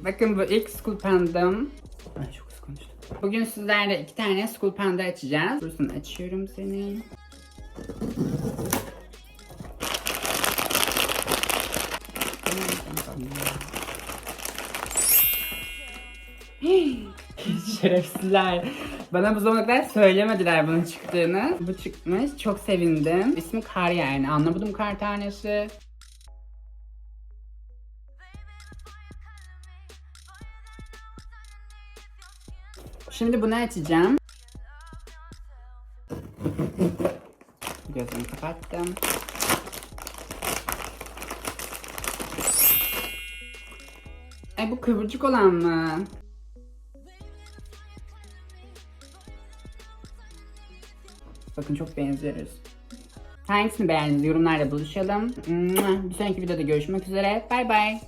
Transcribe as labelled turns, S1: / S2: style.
S1: Bakın bu ilk School Panda'm. Ay çok hızlı konuştum. Bugün sizlerle iki tane School Panda açacağız. Dursun açıyorum senin. Şerefsizler. Bana bu zamana kadar söylemediler bunun çıktığını. Bu çıkmış. Çok sevindim. İsmi Kar yani. Anlamadım kar tanesi. Şimdi bunu açacağım. Gözümü kapattım. Ay bu kıvırcık olan mı? Bakın çok benziyoruz. Hangisini beğendiniz? Yorumlarda buluşalım. Bir sonraki videoda görüşmek üzere. Bay bay.